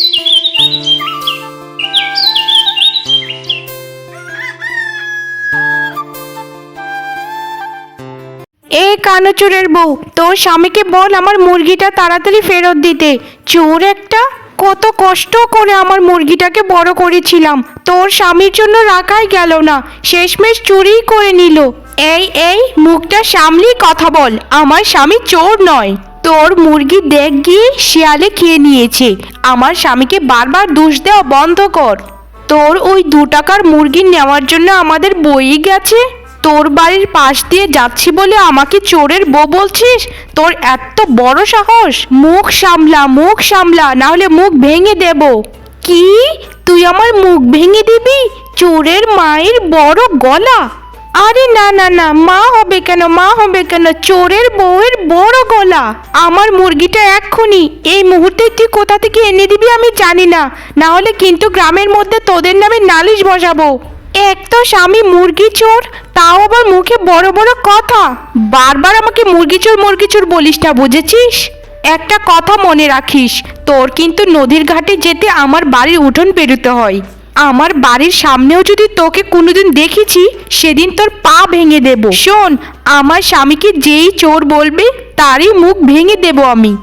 এই কানোচুরের বউ, তোর স্বামীকে বল আমার মুরগিটা তাড়াতাড়ি ফেরত দিতে। চোর একটা? কত কষ্ট করে আমার মুরগিটাকে বড় করেছিলাম। তোর স্বামীর জন্য রাখাই গেল না। শেষমেশ চুরিই করে নিল। এই এই, মুখটা সামলি কথা বল। আমার স্বামী চোর নয়। তোর মুরগি দেখ গিয়ে শিয়ালে খেয়ে নিয়েছে। আমার স্বামীকে বারবার দোষ দেওয়া বন্ধ কর। তোর ওই দু টাকার মুরগি নেওয়ার জন্য আমাদের বই গেছে। তোর বাড়ির পাশ দিয়ে যাচ্ছি বলে আমাকে চোরের বউ বলছিস? তোর এত বড় সাহস। মুখ সামলা মুখ সামলা না হলে মুখ ভেঙে দেব। কি? তুই আমার মুখ ভেঙে দিবি? চোরের মায়ের বড় গলা। আরে না না না, মা হবে কেন? মা হবে কেন? চোরের বউয়ের বড় গলা। আমার মুরগিটা এক্ষুনি। এই মুহূর্তে তুই কোথা থেকে এনে দিবি আমি জানি না। না হলে কিন্তু গ্রামের মধ্যে তোদের নামে নালিশ বসাবো। এক তো স্বামী মুরগি চোর, তাও আবার মুখে বড় বড় কথা। বারবার আমাকে মুরগি চোর মুরগি চোর বলিস না, বুঝেছিস? একটা কথা মনে রাখিস, তোর কিন্তু নদীর ঘাটে যেতে আমার বাড়ির উঠোন পেরোতে হয়। আমার বাড়ির সামনেও যদি তোকে কোনোদিন দেখেছি, সেদিন তোর পা ভেঙে দেব। শোন, আমার স্বামীকে যেই চোর বলবে, তারই মুখ ভেঙে দেব আমি।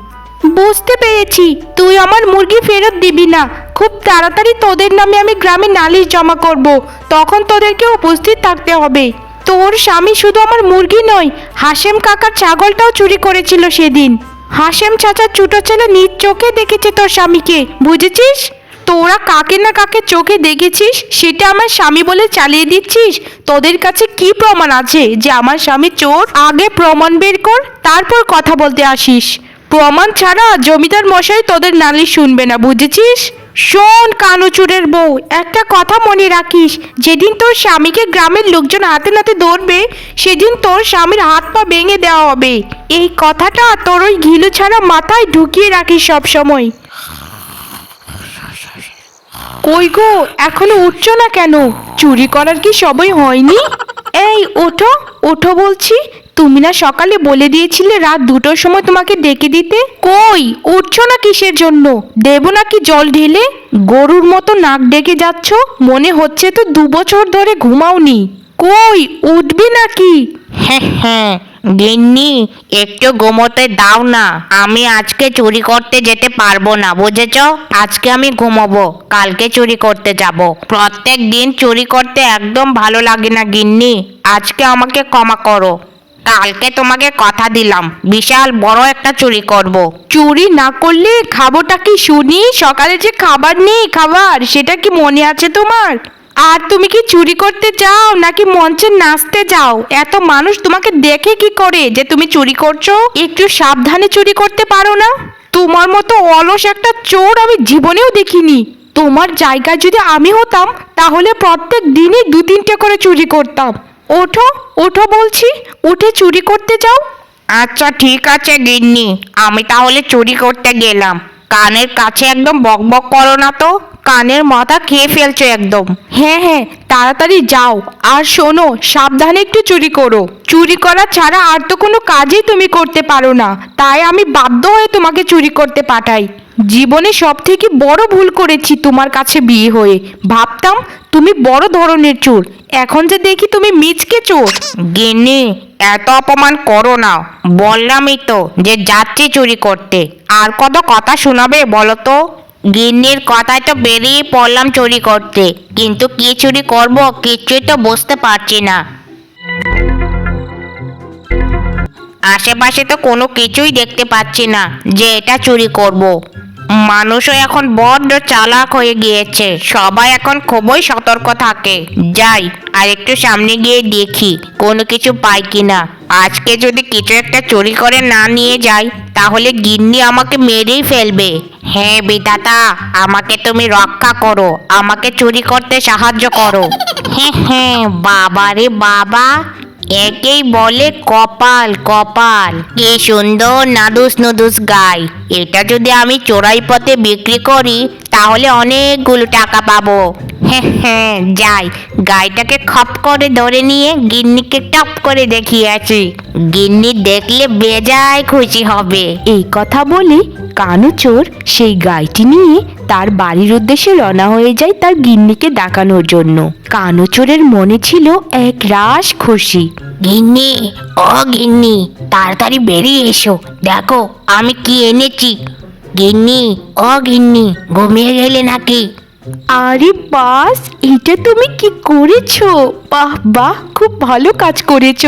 বুঝতে পেরেছি, তুই আমার মুরগি ফেরত দিবি না। খুব তাড়াতাড়ি তোদের নামে আমি গ্রামে নালিশ জমা করব। তখন তোদেরকে উপস্থিত থাকতে হবে। তোর স্বামী শুধু আমার মুরগি নয় হাসেম কাকার ছাগলটাও চুরি করেছিল সেদিন। হাসেম চাচার ছোটো ছেলে নিজ চোখে দেখেছে তোর স্বামীকে, বুঝেছিস? তোরা কাকে না কাকে চোখে দেখেছিস, সেটা আমার স্বামী বলে চালিয়ে দিচ্ছিস? তোদের কাছে কি প্রমাণ আছে যে আমার স্বামী চোর? আগে প্রমাণ বের কর, তারপর কথা বলতে আসিস। প্রমাণ ছাড়া জমিদার মশাই তোদের নালিশ শুনবে না, বুঝেছিস? শোন, কানুচুরের বউ, একটা কথা মনে রাখিস। যেদিন তোর স্বামীকে গ্রামের লোকজন হাতে নাতে ধরবে, সেদিন তোর স্বামীর হাত পা ভেঙে দেওয়া হবে। এই কথাটা তোর ওই ঘিলু ছাড়া মাথায় ঢুকিয়ে রাখিস সব সময় কই গো, এখনও উঠছো না কেন? চুরি করার কি সবই হয়নি? এই, ওঠো ওঠো বলছি। তুমি না সকালে বলে দিয়েছিলে রাত দুটোর সময় তোমাকে ডেকে দিতে। কই, উঠছো না কিসের জন্য? দেব নাকি জল ঢেলে? গরুর মতো নাক ডেকে যাচ্ছ? মনে হচ্ছে তো দু বছর ধরে ঘুমাওনি। কই, উঠবি নাকি হ্যাঁ হ্যাঁ। গিন্নি, একটু ঘুমোতে দাও না। আমি আজকে চুরি করতে যেতে পারব না, বুঝেছ? আজকে আমি ঘুমাবো, কালকে চুরি করতে যাব। প্রত্যেক দিন চুরি করতে একদম ভালো লাগে না গিন্নি। আজকে আমাকে ক্ষমা করো। কালকে তোমাকে কথা দিলাম, বিশাল বড় একটা চুরি করব। চুরি না করলে খাবোটা কি শুনি? সকালে যে খাবার নেই খাবার, সেটা কি মনে আছে তোমার? আর তুমি কি চুরি করতে যাও নাকি মঞ্চে নাচতে যাও? এত মানুষ তোমাকে দেখে কি করে যে তুমি চুরি করছ? একটু সাবধানে চুরি করতে পারো না? তোমার মতো অলস একটা চোর আমি জীবনেও দেখিনি। তোমার জায়গায় যদি আমি হতাম, তাহলে প্রত্যেক দিনই দু তিনটে করে চুরি করতাম। ওঠো ওঠো বলছি, উঠে চুরি করতে যাও। আচ্ছা ঠিক আছে গিন্নি। আমি তাহলে চুরি করতে গেলাম। কানের কাছে একদম বকবক করো না তো। কানের মাথা খেয়ে ফেলছো একদম। হ্যাঁ হ্যাঁ তাড়াতাড়ি যাও। আর শোনো, সাবধানে একটু চুরি করো। চুরি করা ছাড়া আর তো কোনো কাজই তুমি করতে পারো না। তাই আমি বাধ্য হয়ে তোমাকে চুরি করতে পাঠাই। জীবনে সব থেকে বড় ভুল করেছি তোমার কাছে বিয়ে হয়ে। ভাবতাম, তুমি বড় ধরনের চোর। এখন যে দেখি তুমি মিচকে চোর। গেনে এত অপমান করো না। বললামই তো যে যাচ্ছি চুরি করতে। আর কত কথা শোনাবে বলো তো? গিন্নির কথায় তো বেরিয়ে পড়লাম চুরি করতে কিন্তু কি চুরি করব কিছুই তো বুঝতে পারছি না আশেপাশে তো কোনো কিছুই দেখতে পাচ্ছি না যে এটা চুরি করব। মানুষও এখন বড্ড চালাক হয়ে গিয়েছে। সবাই এখন খুবই সতর্ক থাকে। যাই আর একটু সামনে গিয়ে দেখি কোনো কিছু পাই কিনা। আজকে যদি কিছু একটা চুরি করে না নিয়ে যাই, তাহলে গিন্নি আমাকে মেরেই ফেলবে। হ্যাঁ বিধাতা, আমাকে তুমি রক্ষা করো। আমাকে চুরি করতে সাহায্য করো। হ্যাঁ হ্যাঁ বাবা রে বাবা। একেই বলে কপাল কপাল। কি সুন্দর নাদুস নুদুস গাই। এটা যদি আমি চোরাই পথে বিক্রি করি তাহলে অনেকগুলো টাকা পাবো। হ্যাঁ হ্যাঁ যাই। গাইটাকে খপ করে ধরে নিয়ে গিন্নিকে টপ করে দেখিয়ে গিন্নি দেখলে বেজায় খুশি হবে। এই কথা বলে কানু চোর সেই গাইটি নিয়ে তার বাড়ির উদ্দেশ্যে রওনা হয়ে যায় তার গিন্নিকে ডাকানোর জন্য। কানু চোরের মনে ছিল এক রাস খুশি। গিন্নি ও গিন্নি তাড়াতাড়ি বেরিয়ে এসো। দেখো আমি কি এনেছি। গিন্নি, ও গিন্নি, ঘুমিয়ে গেলে নাকি? আরে বাস, এটা তুমি কি করেছ? বাহ বাহ, খুব ভালো কাজ করেছ।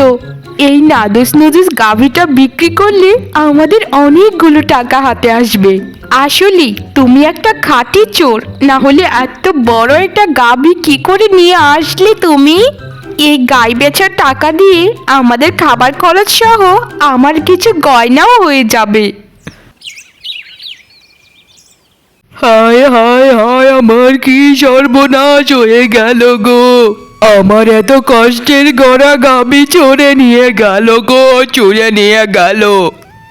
এই নাদুস নুদুস গাভিটা বিক্রি করলে আমাদের অনেকগুলো টাকা হাতে আসবে। আসলে, তুমি একটা খাঁটি চোর, না হলে এত বড় একটা গাভি কি করে নিয়ে আসলে তুমি? এই গাই বেচার টাকা দিয়ে আমাদের খাবার খরচ সহ আমার কিছু গয়নাও হয়ে যাবে। হায় হায় হায়, আমার কি সর্বনাশ হয়ে গেল গো। আমার এত কষ্টের গড়া গাবি চড়ে নিয়ে গেল গো চড়ে নিয়ে গেল।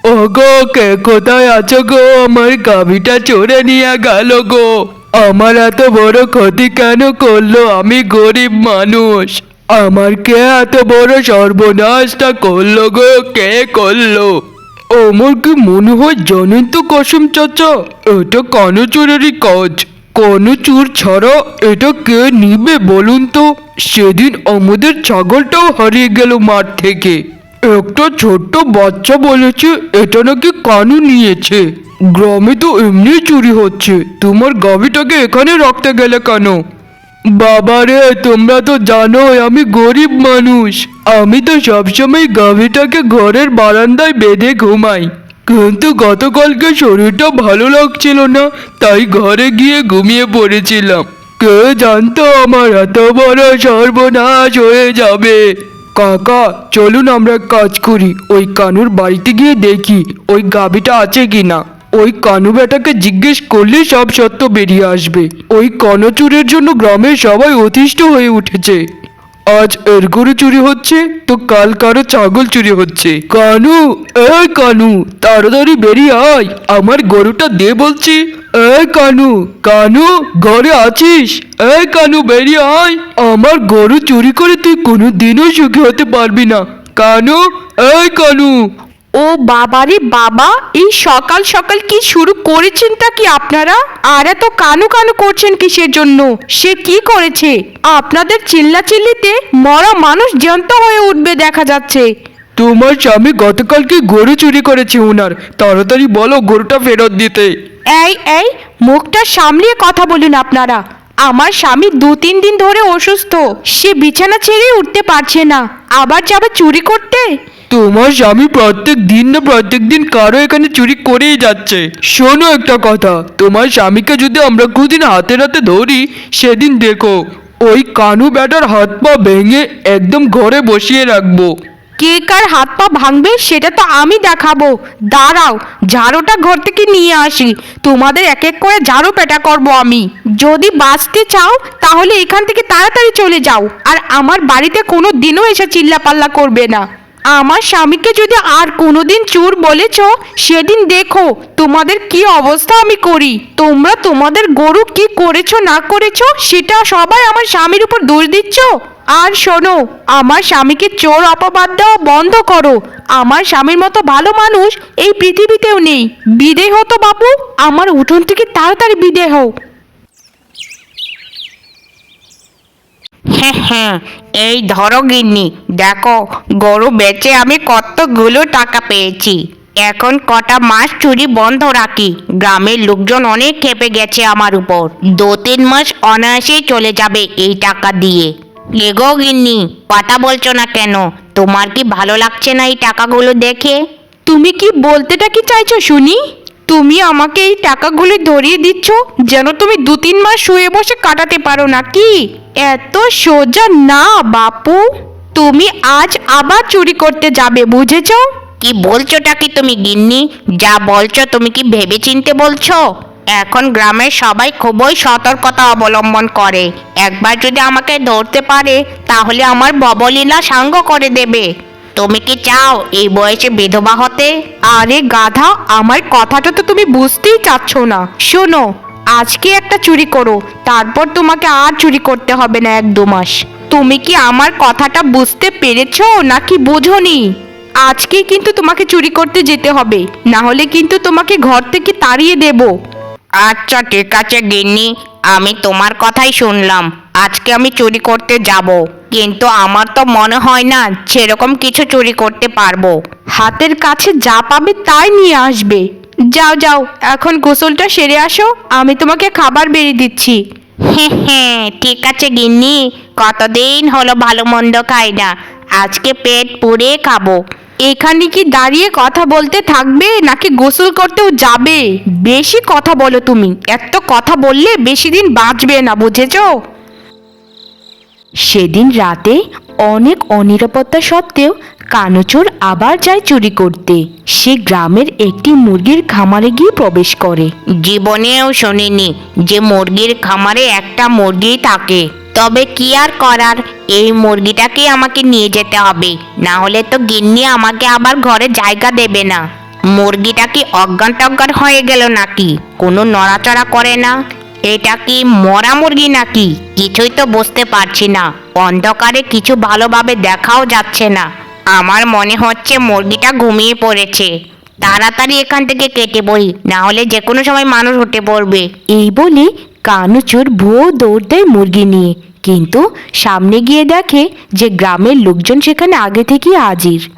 ও গো কে কোথায় আছো গো? আমার গাবিটা চড়ে নিয়ে গেল গো। আমার এত বড় ক্ষতি কেন করল? আমি গরিব মানুষ। আমার কে এত বড় সর্বনাশটা করল গো? কে করল? আমার কি মনে হয় জানেন তো কসম চাচা, এটা কানো চোরেরই কাজ। কানো চোর ছাড়া এটা কে নিবে বলুন তো? সেদিন আমাদের ছাগলটাও হারিয়ে গেল মাঠ থেকে। একটা ছোট্ট বাচ্চা বলেছে, এটা নাকি কানু নিয়েছে। গ্রামে তো এমনি চুরি হচ্ছে। তোমার গাভিটাকে এখানে রাখতে গেলে কেন? বাবারে, তোমরা তো জানোই আমি গরিব মানুষ। আমি তো সবসময় গাভীটাকে ঘরের বারান্দায় বেঁধে ঘুমাই। কিন্তু গতকালকে শরীরটা ভালো লাগছিল না, তাই ঘরে গিয়ে ঘুমিয়ে পড়েছিলাম। কে জানতো আমার এত বড় সর্বনাশ হয়ে যাবে। কাকা, চলুন আমরা কাজ করি, ওই কানুর বাড়িতে গিয়ে দেখি, ওই গাভীটা আছে কিনা। ওই কানু বেটাকে জিজ্ঞেস করলে সব সত্য বেরিয়ে আসবে। ওই কনচুরের জন্য গ্রামের সবাই অতিষ্ঠ হয়ে উঠেছে। আজ এর গরু চুরি হচ্ছে, তো কাল কারও ছাগল চুরি হচ্ছে। কানু এ কানু, তাড়াতাড়ি বেরিয়ে আয়। আমার গরুটা দে বলছি। এ কানু কানু, ঘরে আছিস? এ কানু, বেরিয়ে আয়। আমার গরু চুরি করে তুই কোনো দিনও সুখী হতে পারবি না। কানু, এই কানু ও বাবারে বাবা এই সকাল সকাল কি শুরু করেছেন তা কি আপনারা? আর এত কানু কানু করছেন কিসের জন্য? সে কি করেছে? আপনাদের চিল্লাচিল্লিতে মরা মানুষ জ্যান্ত হয়ে উঠবে দেখা যাচ্ছে। তোমার স্বামী গতকালকে গরু চুরি করেছে উনার? তাড়াতাড়ি বলো গরুটা ফেরত দিতে। এই এই মুখটা সামলিয়ে কথা বলুন আপনারা। আমার স্বামী দু তিন দিন ধরে অসুস্থ। সে বিছানা ছেড়েই উঠতে পারছে না। আবার যাবে চুরি করতে? তোমার স্বামী প্রত্যেক দিন না প্রত্যেক দিন কারও এখানে চুরি করেই যাচ্ছে। শোনো একটা কথা, তোমার স্বামীকে যদি আমরা কোনদিন হাতে নাতে ধরি, সেদিন দেখো, ওই কানু ব্যাটার হাত পা ভেঙে একদম ঘরে বসিয়ে রাখব। কে কার হাত পা ভাঙবে, সেটা তো আমি দেখাবো। দাঁড়াও, ঝাড়ুটা ঘর থেকে নিয়ে আসি। তোমাদের এক এক করে ঝাড়ু পেটা করব আমি। যদি বাঁচতে চাও, তাহলে এখান থেকে তাড়াতাড়ি চলে যাও। আর আমার বাড়িতে কোনো দিনও এসে চিল্লাপাল্লা করবে না। আমার স্বামীকে যদি আর কোনোদিন চোর বলেছ, সেদিন দেখো তোমাদের কি অবস্থা আমি করি। তোমরা তোমাদের গরু কি করেছ, না করেছ, সেটা সবাই আমার স্বামীর উপর দোষ দিচ্ছ। আর শোনো, আমার স্বামীকে চোর অপবাদ দেওয়া বন্ধ করো। আমার স্বামীর মতো ভালো মানুষ এই পৃথিবীতেও নেই। বিদেয় হতো বাবু আমার উঠোন থেকে তাড়াতাড়ি বিদেয় হও হ্যাঁ হ্যাঁ এই ধরো গিন্নি। দেখো, গরু বেচে আমি কতগুলো টাকা পেয়েছি। এখন কটা মাস চুরি বন্ধ রাখি। গ্রামের লোকজন অনেক খেপে গেছে আমার উপর। দু তিন মাস অনায়াসেই চলে যাবে এই টাকা দিয়ে। এগো গিন্নি, কথা বলছো না কেন? তোমার কি ভালো লাগছে না এই টাকাগুলো দেখে? তুমি কি বলতেটা কি চাইছো শুনি? তুমি আমাকে এই টাকাগুলি ধরিয়ে দিচ্ছ যেন তুমি দু তিন মাস শুয়ে বসে কাটাতে পারো নাকি? এত সোজা না, বাপু। তুমি আজ আবার চুরি করতে যাবে, বুঝেছ? কি বলছোটা কি তুমি, গিন্নি? যা বলছো তুমি কি ভেবে চিনতে বলছো? এখন গ্রামের সবাই খুবই সতর্কতা অবলম্বন করে। একবার যদি আমাকে ধরতে পারে, তাহলে আমার ববলীলা সাঙ্গ করে দেবে। তুমি কি চাও এই বয়সে বিধবা হতে? আরে গাধা আমার কথাটা তো তুমি বুঝতেই চাচ্ছ না। শোনো আজকে একটা চুরি করো তারপর তোমাকে আর চুরি করতে হবে না এক দু মাস। তুমি কি আমার কথাটা বুঝতে পেরেছ নাকি বোঝোনি? আজকে কিন্তু তোমাকে চুরি করতে যেতে হবে না হলে কিন্তু তোমাকে ঘর থেকে তাড়িয়ে দেব। আচ্ছা ঠিক আছে গিন্নি আমি তোমার কথাই শুনলাম। আজকে আমি চুরি করতে যাব। কিন্তু আমার তো মনে হয় না সেরকম কিছু চুরি করতে পারব। হাতের কাছে যা পাবে তাই নিয়ে আসবে। যাও যাও এখন গোসলটা সেরে আসো আমি তোমাকে খাবার বেরিয়ে দিচ্ছি। হ্যাঁ হ্যাঁ ঠিক আছে গিন্নি কতদিন হলো ভালো মন্দ খাই না আজকে পেট পুড়ে খাব। এখানে কি দাঁড়িয়ে কথা বলতে থাকবে নাকি গোসল করতেও যাবে? বেশি কথা বলো তুমি এত কথা বললে বেশি দিন বাঁচবে না বুঝেছ? সেদিন রাতে অনেক অনিরাপত্তা সত্ত্বেও কানুচোর আবার যায় চুরি করতে। সে গ্রামের একটি মুরগির খামারে গিয়ে প্রবেশ করে। জীবনেও শুনিনি যে মুরগির খামারে একটা মুরগি থাকে। তবে কি আর করার? এই মুরগিটাকে আমাকে নিয়ে যেতে হবে। না হলে তো গিন্নি আমাকে আবার ঘরে জায়গা দেবে না। মুরগিটা কি অজ্ঞান টজ্ঞান হয়ে গেল নাকি? কোনো নড়াচড়া করে না? এটা কি মরা মুরগি নাকি? কিছুই তো বুঝতে পারছি না। অন্ধকারে কিছু ভালোভাবে দেখাও যাচ্ছে না। আমার মনে হচ্ছে মুরগিটা ঘুমিয়ে পড়েছে। তাড়াতাড়ি এখান থেকে কেটে পড়ি না হলে যে কোনো সময় মানুষ উঠে পড়বে। এই বলে কানুচোর ভুয়ো দৌড় দেয় মুরগি নিয়ে। কিন্তু সামনে গিয়ে দেখে যে গ্রামের লোকজন সেখানে আগে থেকেই হাজির।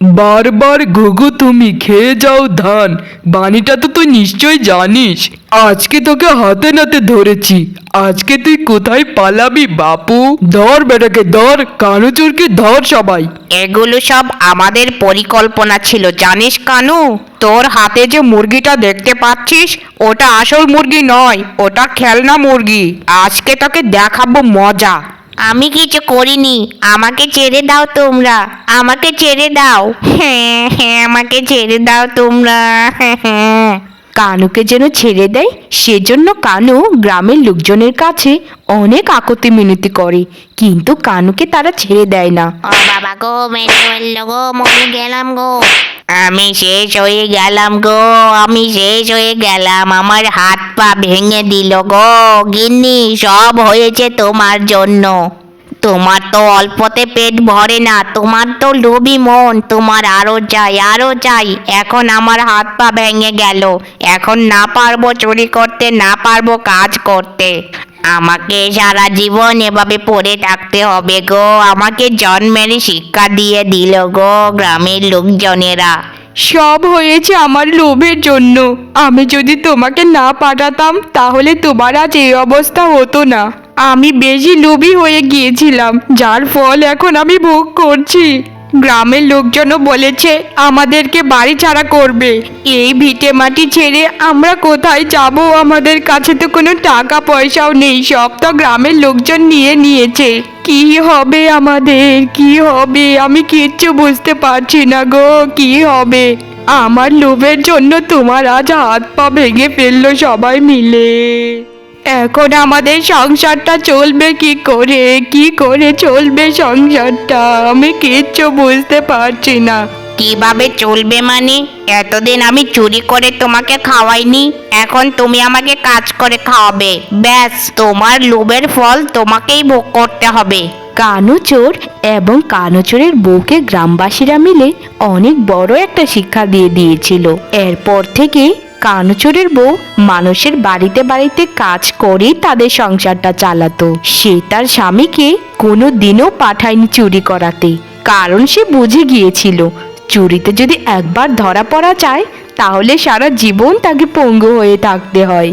বারবার ঘুঘু, তুমি খেয়ে যাও ধান। বাণীটা তো তুই নিশ্চয় জানিস। আজকে তোকে হাতে নাতে ধরেছি। আজকে তুই কোথায় পালাবি বাপু? ধর বেটাকে, ধর। কানুচুরকে ধর সবাই। এগুলো সব আমাদের পরিকল্পনা ছিল, জানিস কানু? তোর হাতে যে মুরগিটা দেখতে পাচ্ছিস, ওটা আসল মুরগি নয়, ওটা খেলনা মুরগি। আজকে তোকে দেখাবো মজা। আমি কিছু করিনি। আমাকে ছেড়ে দাও তোমরা। আমাকে ছেড়ে দাও। হ্যাঁ হ্যাঁ আমাকে ছেড়ে দাও তোমরা। হ্যাঁ হ্যাঁ। কানুকে যেন ছেড়ে দেয় সেজন্য কানু গ্রামের লোকজনের কাছে অনেক আকতি মিনতি করে। কিন্তু কানুকে তারা ছেড়ে দেয় না। ও বাবা গো মেরে ফেলল গো মরে গেলাম গো। আমি শেষ হয়ে গেলাম গো, আমি শেষ হয়ে গেলাম। আমার হাত পা ভেঙে দিল গো। গিন্নি, সব হয়েছে তোমার জন্য। তোমার তো অল্পতে পেট ভরে না, তোমার তো লোভী মন, তোমার আরও চাই আরও চাই। এখন আমার হাত পা ভেঙে গেল। এখন না পারব চুরি করতে, না পারব কাজ করতে। আমাকে সারা জীবন এভাবে পড়ে থাকতে হবে গো। আমাকে জন্মের শিক্ষা দিয়ে দিল গো গ্রামের লোকজনেরা। সব হয়েছে আমার লোভের জন্য। আমি যদি তোমাকে না পাঠাতাম, তাহলে তোমার আজ এই অবস্থা হতো না। আমি বেশি লোভী হয়ে গিয়েছিলাম, যার ফল এখন আমি ভোগ করছি। গ্রামের লোকজনও বলেছে, আমাদেরকে বাড়ি ছাড়া করবে। এই ভিটে মাটি ছেড়ে আমরা কোথায় যাব? আমাদের কাছে তো কোনো টাকা পয়সাও নেই। সব তো গ্রামের লোকজন নিয়ে নিয়েছে। কি হবে আমাদের? কি হবে? আমি কিচ্ছু বুঝতে পারছি না গো। কি হবে? আমার লোভের জন্য তোমার আজ হাত পা ভেঙে ফেলল সবাই মিলে। এখন আমাদের সংসারটা চলবে কি করে? কি করে চলবে সংসারটা? আমি কিচ্ছু বুঝতে পারছি না। কীভাবে চলবে মানে? এতদিন আমি চুরি করে তোমাকে খাওয়াইনি। এখন তুমি আমাকে কাজ করে খাওয়াবে। ব্যাস তোমার লোভের ফল তোমাকেই ভোগ করতে হবে। কানুচোর এবং কানুচোরের বউকে গ্রামবাসীরা মিলে অনেক বড় একটা শিক্ষা দিয়ে দিয়েছিল। এরপর থেকে কানুচোরের বউ মানুষের বাড়িতে বাড়িতে কাজ করেই তাদের সংসারটা চালাতো। সে তার স্বামীকে কোনো দিনও পাঠায়নি চুরি করাতে। কারণ সে বুঝে গিয়েছিল, চুরিতে যদি একবার ধরা পড়া যায় তাহলে সারা জীবন তাকে পঙ্গু হয়ে থাকতে হয়।